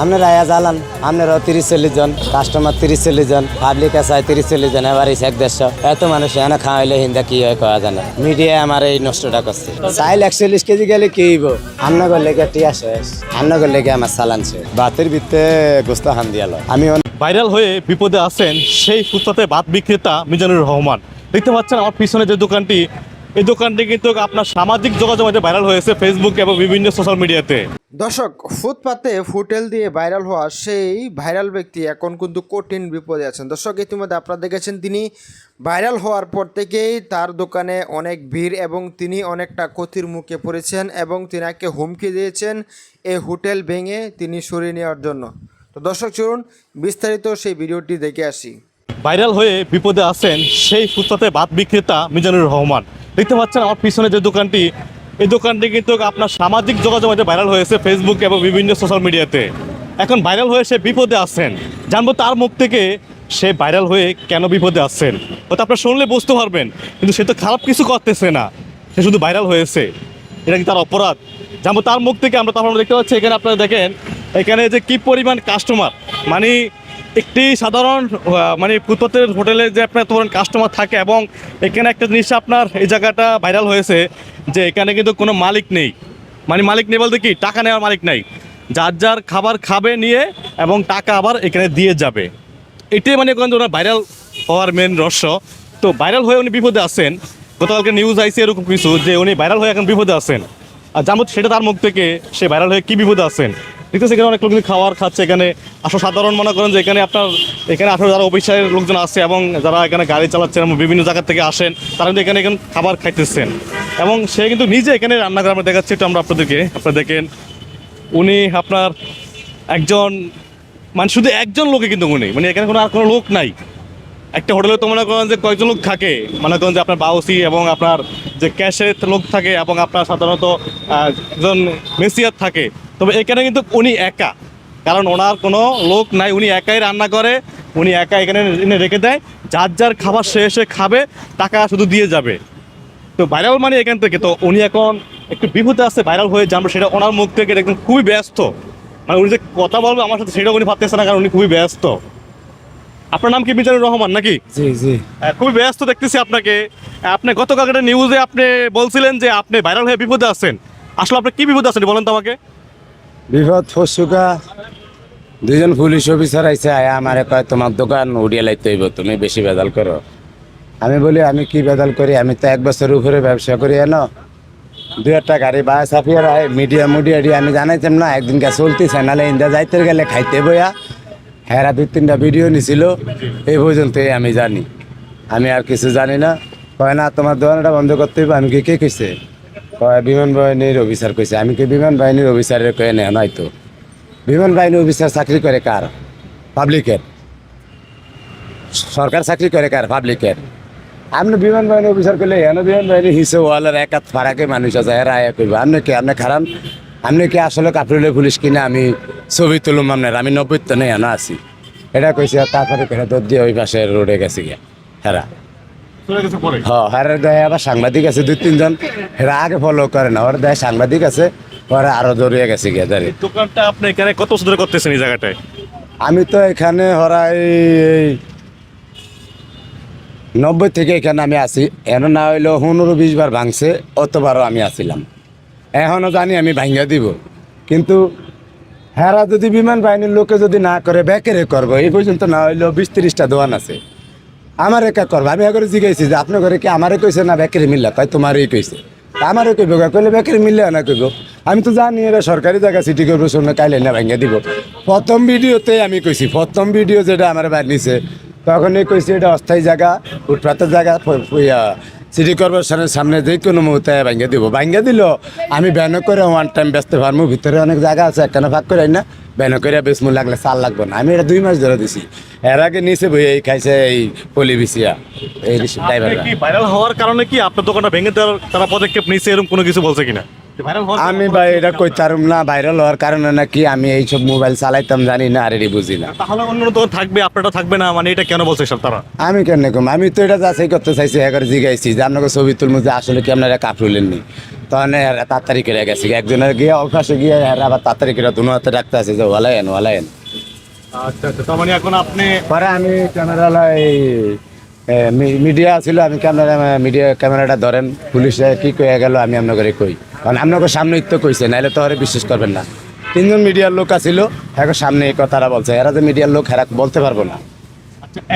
আপনার আয়া জ্বালান আপনারও তিরিশ চল্লিশ জন কাস্টমার তিরিশ চল্লিশ জন পাবলিক আছে তিরিশ চল্লিশ জন এবার এক দেড়শো। এত মানুষ এনে খাওয়াইলে হিন্দা কি হয় কয়া জানে? মিডিয়া আমার এই নষ্টটা করছে। চাইল একচল্লিশ কেজি গেলে কি হইব? আন্না করলে কে টিয়া শেষ। আন্না করলে কে আমার সালান শেষ। বাতের ভিত্তে গোস্ত হান দিয়াল আমি ভাইরাল হয়ে বিপদে আছেন সেই ফুটপাতে ভাত বিক্রেতা মিজানুর রহমান। দেখতে পাচ্ছেন আমার পিছনে যে দোকানটি এই দোকানটি কিন্তু আপনার সামাজিক যোগাযোগ মাধ্যমে ভাইরাল হয়েছে ফেসবুক এবং বিভিন্ন সোশ্যাল মিডিয়াতে দর্শক ফুটপাতে ফুটেল দিয়ে ভাইরাল হওয়া সেই ভাইরাল ব্যক্তি এখন কিন্তু কঠিন বিপদে আছেন। দর্শক ইতিমধ্যে আপনারা দেখেছেন তিনি ভাইরাল হওয়ার পর থেকেই তার দোকানে অনেক ভিড় এবং তিনি অনেকটা ক্ষতির মুখে পড়েছেন এবং তিনাকে হুমকি দিয়েছেন এই হোটেল ভেঙে তিনি সরিয়ে নেওয়ার জন্য। তো দর্শক চলুন বিস্তারিত সেই ভিডিওটি দেখে আসি। ভাইরাল হয়ে বিপদে আছেন সেই ফুটপাতে ভাত বিক্রেতা মিজানুর রহমান। দেখতে পাচ্ছেন আমার পিছনে যে দোকানটি, এই দোকানটি কিন্তু আপনার সামাজিক যোগাযোগ ভাইরাল হয়েছে ফেসবুক এবং বিভিন্ন সোশ্যাল মিডিয়াতে এখন ভাইরাল হয়ে সে বিপদে আছেন। জানব তার মুখ থেকে সে ভাইরাল হয়ে কেন বিপদে আসছেন হয়তো আপনার শুনলে বুঝতে পারবেন, কিন্তু সে তো খারাপ কিছু করতেছে না। সে শুধু ভাইরাল হয়েছে। এটা কি তার অপরাধ? জানব তার মুখ থেকে আমরা তারপর দেখতে পাচ্ছি, এখানে আপনারা দেখেন, এখানে যে কি পরিমাণ কাস্টমার মানে একটি সাধারণ মানে ফুটপাতের হোটেলে যে আপনার ধরেন কাস্টমার থাকে এবং এখানে একটা জিনিস আপনার এই জায়গাটা ভাইরাল হয়েছে যে এখানে কিন্তু কোনো মালিক নেই। মানে মালিক নেই বলতে কি? টাকা নেওয়ার মালিক নাই। যার যার খাবার খাবে নিয়ে এবং টাকা আবার এখানে দিয়ে যাবে। এটাই মানে ওখানে ওনার ভাইরাল হওয়ার মেন রহস্য। তো ভাইরাল হয়ে উনি বিপদে আছেন। গতকালকে নিউজ আইসি এরকম কিছু যে উনি ভাইরাল হয়ে এখন বিপদে আছেন। আর জানব সেটা তার মুখ থেকে সে ভাইরাল হয়ে কী বিপদে আছেন? দেখতেছি এখানে অনেক লোক কিন্তু খাবার খাচ্ছে, এখানে আসলে সাধারণ মনে করেন যে এখানে আপনার, এখানে আসলে যারা অফিসারের লোকজন আছে এবং যারা এখানে গাড়ি চালাচ্ছেন এবং বিভিন্ন জায়গা থেকে আসেন, তারা কিন্তু এখানে এখানে খাবার খাইতেছেন। এবং সে কিন্তু নিজে এখানে রান্না করে আমরা দেখাচ্ছি, একটু আমরা আপনাদেরকে, আপনারা দেখেন, উনি আপনার একজন মানে শুধু একজন লোকে কিন্তু উনি মানে এখানে কোনো আর কোনো লোক নাই। একটা হোটেলে তো মনে করেন যে কয়েকজন লোক থাকে, মনে করেন যে আপনার বাউসি এবং আপনার যে ক্যাশের লোক থাকে এবং আপনার সাধারণত একজন মেসিয়ার থাকে তবে এখানে কিন্তু উনি একা। কারণ ওনার কোনো লোক নাই উনি একাই রান্না করে উনি একা এখানে এনে রেখে দেয়। যার যার খাবার সে এসে খাবে টাকা শুধু দিয়ে যাবে। তো ভাইরাল মানে এখান থেকে তো উনি এখন একটু বিপদে আছে ভাইরাল হয়ে জানব সেটা ওনার মুখ থেকে একদম খুবই ব্যস্ত। মানে উনি যে কথা বলবে আমার সাথে সেটাও উনি ভাবতেছে না কারণ উনি খুবই ব্যস্ত। আপনার নাম কি মিজানুর রহমান নাকি? জি জি। খুবই ব্যস্ত দেখতেছি আপনাকে। আপনি গতকাল একটা নিউজে আপনি বলছিলেন যে আপনি ভাইরাল হয়ে বিপদে আছেন। আসলে আপনি কি বিপদে আছেন বলেন তো আমাকে। বিপদ ফসুকা দুজন পুলিশ অফিসার আইছে, আয়া আমারে কয়, তোমার দোকান উড়িয়ে লাইতে হইব, তুমি বেশি বেদাল করো। আমি বলি, আমি কি বেদাল করি? আমি তো এক বছর উপরে ব্যবসা করি, এনো? দু একটা গাড়ি বা সাফিয়ার আয় মিডিয়া মুডিয়া আমি জানাইতাম, না একদিন কে চলতেছে নাহলে ইন্দা যাইতে গেলে খাইতে বইয়া। হেরা দুই তিনটা ভিডিও নিছিল, এই পর্যন্তই আমি জানি। আমি আর কিছু জানি না। কয়, না, তোমার দোকানটা বন্ধ করতে হইব। আমি কি কে কইছে? কয়, বিমান বাহিনীর অফিসার কইছে। আমি কি বিমান বাহিনীর অফিসারের কয়ে নেয় নয়তো বিমান বাহিনী অফিসার চাকরি করে কার? পাবলিকের। সরকার চাকরি করে কার? পাবলিকের। আপনি বিমান বাহিনী অফিসার করলে এনে বিমান বাহিনী হিসেবে ওয়ালের এক হাত ফারাকে মানুষ আছে, এরা আয়া করবে আপনি কি, আপনি খারান আপনি কি আসলে কাপড়লে পুলিশ কিনা? আমি ছবি তুলুম আপনার, আমি নব্বই তো নেই এনে আছি। এটা কইছে, তারপরে দর দিয়ে ওই পাশে রোডে গেছে গিয়া, হেরা। চলে গেছে পরে হ হেরার দেয় আবার সাংবাদিক আছে দুই তিনজন। হেরা আগে ফলো করে না ওর দেয় সাংবাদিক আছে ওরা আরও জড়িয়ে গেছে গিয়া দাঁড়িয়ে দোকানটা আপনি এখানে কত বছর ধরে করতেছেন এই জায়গাটায়? আমি তো এখানে হরাই এই নব্বই থেকে এখানে আমি আছি। এন না হইলেও পনেরো বিশ বার ভাঙছে অতবারও আমি আসিলাম এখনও জানি আমি ভাঙ্গা দিব। কিন্তু হেরা যদি বিমান বাহিনীর লোকে যদি না করে বেকেরে করব এই পর্যন্ত না হইলেও বিশ তিরিশটা দোকান আছে। আমার একা করব? আমি এগারে জিজ্ঞাসি যে আপনার ঘরে কি আমারে কইছে না বেকেরে মিল্লা? তাই তোমারই কইছে। আমারও কইব কইলে বেকেরে মিললে না কইব? আমি তো জানি এটা সরকারি জায়গা সিটি কর্পোরেশনে কাইলে না ভাঙ্গা দিব। প্রথম ভিডিওতে আমি কইছি, প্রথম ভিডিও যেটা আমার বাড়ি নিছে, তখনই কইছি এটা অস্থায়ী জায়গা ফুটপাতের জায়গা সিটি কর্পোরেশনের সামনে যে কোনো মুহূর্তে ভাঙ্গা দিব। ভাঙ্গা দিল, আমি ব্যানও করে ওয়ান টাইম ব্যস্ত পারব ভিতরে অনেক জায়গা আছে, একখানে ভাগ করে না। ব্যানও করে বেশ মূল লাগলে চাল লাগবে না। আমি এটা দুই মাস ধরে দিছি। এর আগে নিচে বই এই খাইছে এই পলি বিছিয়া এই ড্রাইভার কি ভাইরাল হওয়ার কারণে কি আপনার দোকানটা ভেঙে দেওয়ার তারা পদক্ষেপ নিছে এরকম কোনো কিছু বলছে কিনা? আমি ভাই এটা কইতারুম না ভাইরাল হওয়ার কারণে নাকি আমি এইসব মোবাইল চালাইতাম জানি না আর এটি বুঝি না। তাহলে অন্য দোকান থাকবে আপনারটা থাকবে না মানে এটা কেন বলছে সব তারা? আমি কেন কম? আমি তো এটা যাচাই করতে চাইছি একবার জিগাইছি। যে আপনাকে ছবি তুলবো যে আসলে কি আপনারা কাপড়ুলেননি তখন তাড়াতাড়ি গেছে। একজনের গিয়ে অভ্যাসে গিয়ে আবার তাড়াতাড়ি দুনো হাতে রাখতে আছে যে ওয়ালায়েন ওয়ালায়েন আচ্ছা আচ্ছা তার মানে এখন আপনি পরে আমি মিডিয়া ছিল আমি ক্যামেরা মিডিয়া ক্যামেরাটা ধরেন পুলিশে কি কয়ে গেল আমি আপনাকে কই। কারণ আপনাকে সামনে তো কইছে নাহলে তো আরে বিশ্বাস করবেন না। তিনজন মিডিয়ার লোক আছিল এখন সামনে এই কথাটা বলছে। এরা যে মিডিয়ার লোক এরা বলতে পারব না।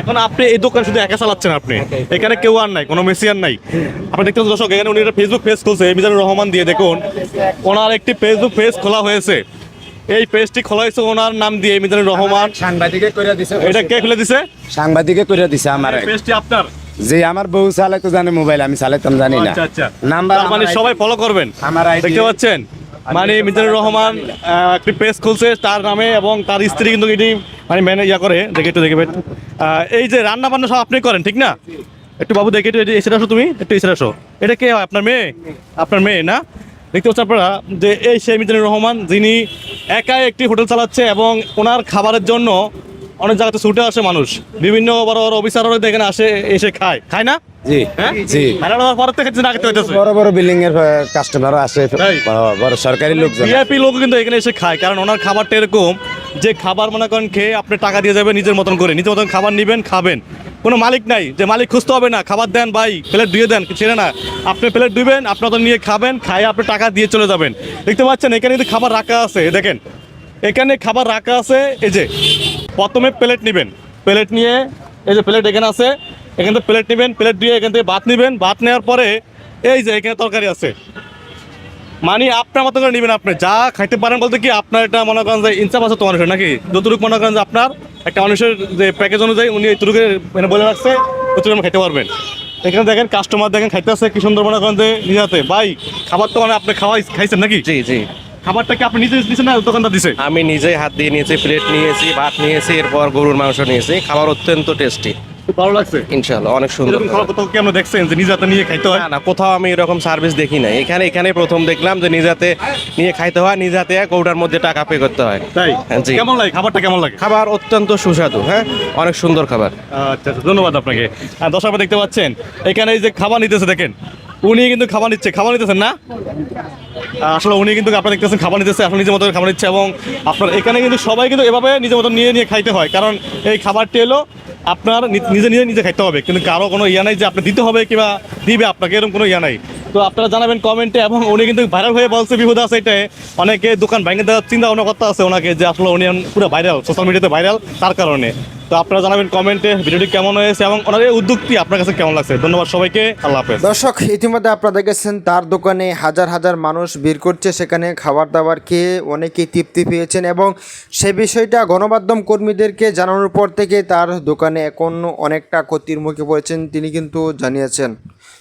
এখন আপনি এই দোকান শুধু একা চালাচ্ছেন আপনি। এখানে কেউ আর নাই কোনো মেসিয়ার নাই। আপনি দেখতে দর্শক এখানে উনি একটা ফেসবুক পেজ খুলছে মিজানুর রহমান দিয়ে দেখুন। ওনার একটি ফেসবুক পেজ খোলা হয়েছে। এই পেজটি খোলা হয়েছে ওনার নাম দিয়ে মিজানুর রহমান। সাংবাদিকে করে দিছে এটা কে খুলে দিছে? সাংবাদিকে করে দিছে আমার। এই পেজটি আপনার। যে আমার বউ চালাই তো জানে মোবাইল আমি চালাইতাম জানি না। আচ্ছা আচ্ছা। নাম্বার মানে সবাই ফলো করবেন। আমার দেখতে পাচ্ছেন? মানে মিজানুর রহমান একটি পেজ খুলছে তার নামে এবং তার স্ত্রী কিন্তু এটি মানে ম্যানে ইয়া করে দেখে একটু দেখে এই যে রান্না বান্না সব আপনি করেন ঠিক না? একটু বাবু দেখে একটু এসে আসো তুমি একটু এসে আসো। এটা কে হয়? আপনার মেয়ে? আপনার মেয়ে না? দেখতে পাচ্ছেন আপনারা যে এই সেই মিজানুর রহমান যিনি একাই একটি হোটেল চালাচ্ছে এবং ওনার খাবারের জন্য অনেক জায়গাতে ছুটে আসে মানুষ। বিভিন্ন বড় বড় অফিসাররা এখানে আসে এসে খায়। খায় না? জি হ্যাঁ? জি। বড় বড় বিল্ডিং এর কাস্টমারও আসে বড়- সরকারি লোকজন। ভিআইপি লোক কিন্তু এখানে এসে খায় কারণ ওনার খাবারটা এরকম যে খাবার মনে করেন খেয়ে আপনি টাকা দিয়ে যাবেন, নিজের মতন করে। নিজের মতন খাবার নেবেন, খাবেন। কোনো মালিক নাই, যে মালিক খুঁজতে হবে না। খাবার দেন ভাই, প্লেট ধুয়ে দেন ছেড়ে না। আপনি প্লেট ধুবেন আপনার তো নিয়ে খাবেন খাই আপনি টাকা দিয়ে চলে যাবেন। দেখতে পাচ্ছেন, এখানে কিন্তু খাবার রাখা আছে দেখেন। এখানে খাবার রাখা আছে, এই যে, প্রথমে প্লেট নেবেন। প্লেট নিয়ে, এই যে প্লেট এখানে আছে, এখান থেকে প্লেট নেবেন, প্লেট দিয়ে এখান থেকে ভাত নেবেন। ভাত নেওয়ার পরে, এই যে এখানে তরকারি আছে। মানে আপনার মতো করে নেবেন আপনি। যা খাইতে পারেন বলতে কি আপনার এটা মনে করেন যে ইনসাফ আছে তো মানুষের নাকি? যতটুকু মনে করেন যে আপনার একটা মানুষের যে প্যাকেজ অনুযায়ী উনি এইটুকু মানে বলে রাখছে আপনি খাইতে পারবেন। এখানে দেখেন কাস্টমার দেখেন খাইতে আছে কি সুন্দর মনে করেন যে নিজে হাতে ভাই খাবার তো মানে আপনি খাওয়াই খাইছেন নাকি? জি জি। খাবারটা কি আপনি নিজে দিচ্ছেন না দোকানদার দিছে? আমি নিজে হাত দিয়ে নিয়েছি প্লেট নিয়েছি ভাত নিয়েছি এরপর গরুর মাংস নিয়েছি। খাবার অত্যন্ত টেস্টি খুব ভালো লাগছে? ইনশাল্লাহ অনেক সুন্দর। এরকম খাবার কোথাও কি আমরা দেখছেন যে নিজে নিয়ে খাইতে হয়? না না কোথাও আমি এরকম সার্ভিস দেখি না এখানে এখানে প্রথম দেখলাম যে নিজাতে নিয়ে খাইতে হয় নিজাতে কৌটার মধ্যে টাকা পে করতে হয়। তাই? জি। কেমন লাগে? খাবারটা কেমন লাগে? খাবার অত্যন্ত সুস্বাদু হ্যাঁ? অনেক সুন্দর খাবার। আচ্ছা আচ্ছা ধন্যবাদ আপনাকে। আর দর্শক দেখতে পাচ্ছেন এখানে এই যে খাবার নিতেছে দেখেন। উনি কিন্তু খাবার নিচ্ছে, খাবার নিতেছেন না? আসলে উনি কিন্তু আপনার দেখতেছেন খাবার নিতেছে, আপনার নিজের মতো খাবার নিচ্ছে এবং আপনার এখানে কিন্তু সবাই কিন্তু এভাবে নিজের মতো নিয়ে নিয়ে খাইতে হয়। কারণ এই খাবারটি এলো আপনার নিজে নিজে নিজে খাইতে হবে। কিন্তু কারও কোনো ইয়া নাই যে আপনি দিতে হবে কিংবা দিবে আপনাকে, এরকম কোনো ইয়া নাই। তো আপনারা জানাবেন কমেন্টে এবং উনি কিন্তু ভাইরাল হয়ে বলছে বিহুদ আছে এটাই। অনেকে দোকান ভেঙে দেওয়ার চিন্তা ভাবনা করতে আছে ওনাকে, যে আসলে উনি পুরো ভাইরাল সোশ্যাল মিডিয়াতে ভাইরাল তার কারণে। তো আপনারা জানাবেন কমেন্টে ভিডিওটি কেমন হয়েছে এবং ওনার এই উদ্যোগটি আপনার কাছে কেমন লাগছে? ধন্যবাদ সবাইকে, আল্লাহ হাফেজ। দর্শক, ইতিমধ্যে আপনারা দেখেছেন, তার দোকানে হাজার হাজার মানুষ ভিড় করছে, সেখানে খাবার দাবার খেয়ে অনেকেই তৃপ্তি পেয়েছেন এবং সে বিষয়টা গণমাধ্যম কর্মীদেরকে জানানোর পর থেকে তার দোকানে এখন অনেকটা ক্ষতির মুখে পড়েছেন, তিনি কিন্তু জানিয়েছেন।